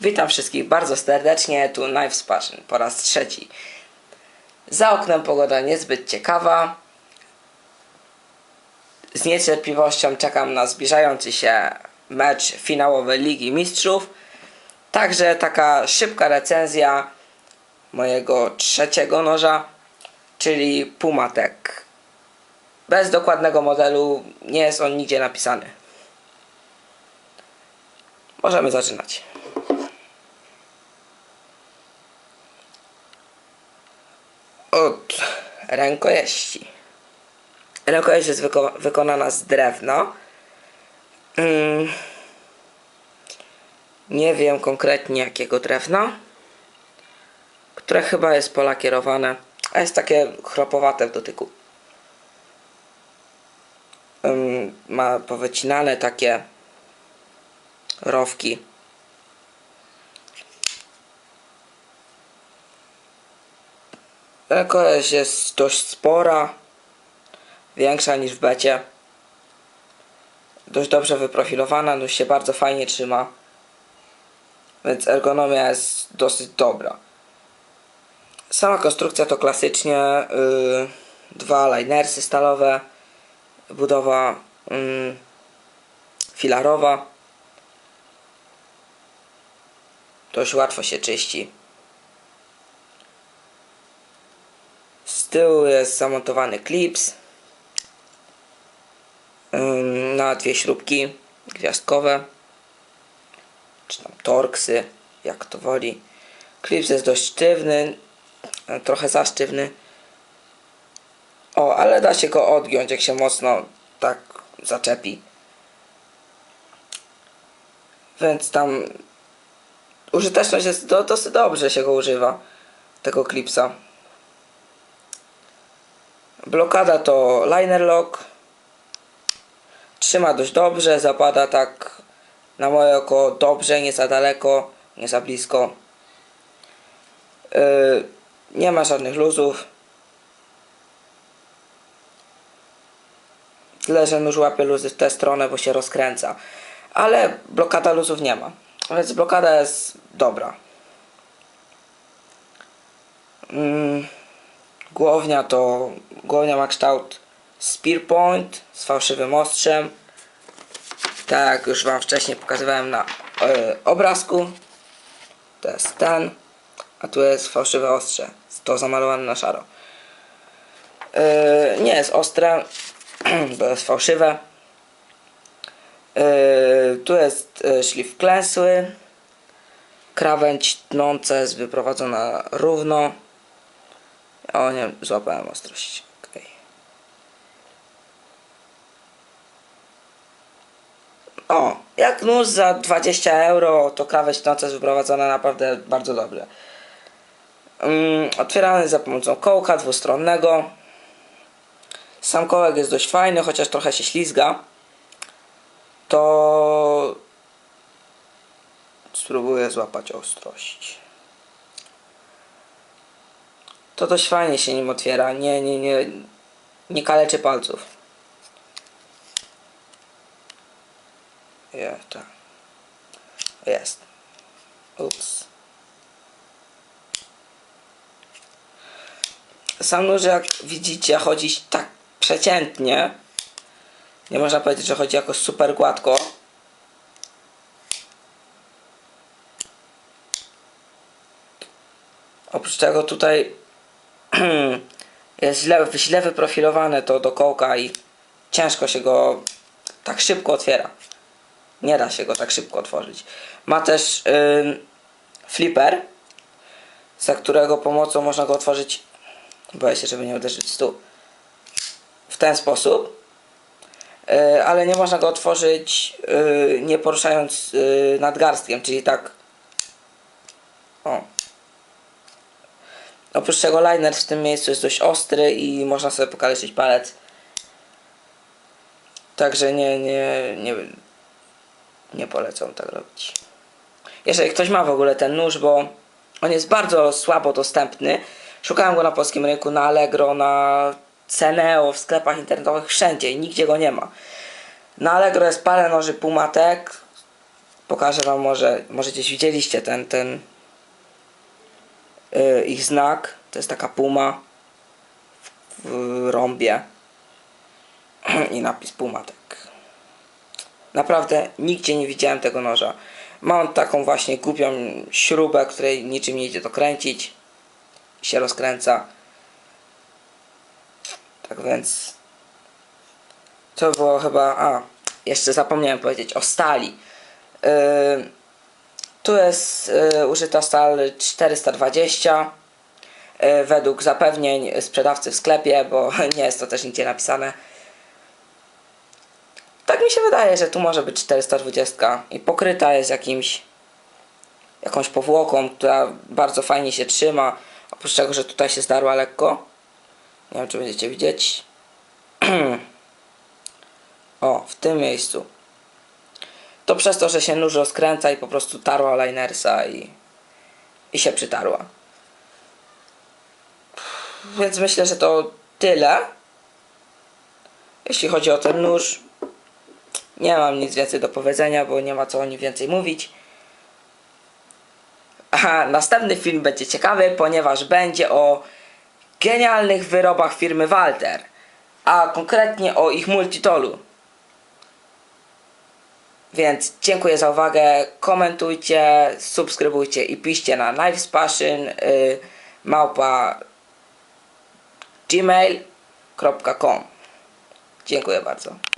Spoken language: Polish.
Witam wszystkich bardzo serdecznie, tu Knives Passion po raz trzeci. Za oknem pogoda niezbyt ciekawa. Z niecierpliwością czekam na zbliżający się mecz finałowy Ligi Mistrzów. Także taka szybka recenzja mojego trzeciego noża, czyli Pumatek. Bez dokładnego modelu nie jest on nigdzie napisany. Możemy zaczynać. Rękojeści. Rękojeść jest wyko- wykonana z drewna. Mm. Nie wiem konkretnie jakiego drewna, które chyba jest polakierowane, a jest takie chropowate w dotyku. Ym, ma powycinane takie rowki. Rękojeść jest dość spora, większa niż w becie. Dość dobrze wyprofilowana, no się bardzo fajnie trzyma. Więc ergonomia jest dosyć dobra. Sama konstrukcja to klasycznie yy, dwa linersy stalowe, budowa yy, filarowa. Dość łatwo się czyści. Z tyłu jest zamontowany klips na dwie śrubki gwiazdkowe czy tam torksy, jak to woli. Klips jest dość sztywny, e, trochę za sztywny. O, ale da się go odgiąć, jak się mocno tak zaczepi. Więc tam użyteczność jest do, dosyć dobrze się go używa, tego klipsa. Blokada to liner lock. Trzyma dość dobrze, zapada tak na moje oko dobrze, nie za daleko, nie za blisko. Yy, nie ma żadnych luzów. Tyle, że nóż łapie luzy w tę stronę, bo się rozkręca. Ale blokada luzów nie ma. Więc blokada jest dobra. Mm, głownia to głownia ma kształt spear point z fałszywym ostrzem. Tak jak już wam wcześniej pokazywałem na e, obrazku. To jest ten, a tu jest fałszywe ostrze. To zamalowane na szaro. E, nie jest ostre, bo jest fałszywe. E, tu jest szlif klęsły. Krawędź tnąca jest wyprowadzona równo. O nie, złapałem ostrość. Okej. O, jak nóż za 20 euro, to krawędź tnąca jest wyprowadzona naprawdę bardzo dobrze. Um, otwierany za pomocą kołka dwustronnego. Sam kołek jest dość fajny, chociaż trochę się ślizga. To spróbuję złapać ostrość. To dość fajnie się nim otwiera. Nie, nie, nie, nie kaleczy palców. Ja, tak. Jest. Ups. Sam nóż, jak widzicie, chodzi tak przeciętnie. Nie można powiedzieć, że chodzi jakoś super gładko. Oprócz tego tutaj jest źle, źle wyprofilowane to do kołka i ciężko się go tak szybko otwiera. Nie da się go tak szybko otworzyć. Ma też ym, flipper, za którego pomocą można go otworzyć. Boję się, żeby nie uderzyć stół. W ten sposób. Yy, ale nie można go otworzyć yy, nie poruszając yy, nadgarstkiem, czyli tak. Oprócz tego liner w tym miejscu jest dość ostry i można sobie pokaleczyć palec. Także nie, nie, nie, nie polecam tak robić. Jeżeli ktoś ma w ogóle ten nóż, bo on jest bardzo słabo dostępny. Szukałem go na polskim rynku, na Allegro, na Ceneo, w sklepach internetowych, wszędzie i nigdzie go nie ma. Na Allegro jest parę noży Pumatek. Pokażę wam może, może gdzieś widzieliście ten, ten ich znak. To jest taka puma w, w rąbie i napis puma tak. Naprawdę nigdzie nie widziałem tego noża. Mam taką właśnie głupią śrubę, której niczym nie idzie dokręcić. I się rozkręca. Tak więc to było chyba. A, jeszcze zapomniałem powiedzieć o stali. Yy, tu jest yy, użyta stal 420 yy, według zapewnień sprzedawcy w sklepie, bo nie jest to też nigdzie napisane. Tak mi się wydaje, że tu może być 420 i pokryta jest jakimś jakąś powłoką, która bardzo fajnie się trzyma. Oprócz tego, że tutaj się zdarła lekko. Nie wiem, czy będziecie widzieć. o, w tym miejscu. To przez to, że się nóż rozkręca i po prostu tarła linersa i, i się przytarła. Więc myślę, że to tyle. Jeśli chodzi o ten nóż, nie mam nic więcej do powiedzenia, bo nie ma co o nim więcej mówić. A następny film będzie ciekawy, ponieważ będzie o genialnych wyrobach firmy Walter, a konkretnie o ich multitolu. Więc dziękuję za uwagę, komentujcie, subskrybujcie i piszcie na knivespassion y, małpa gmail.com Dziękuję bardzo.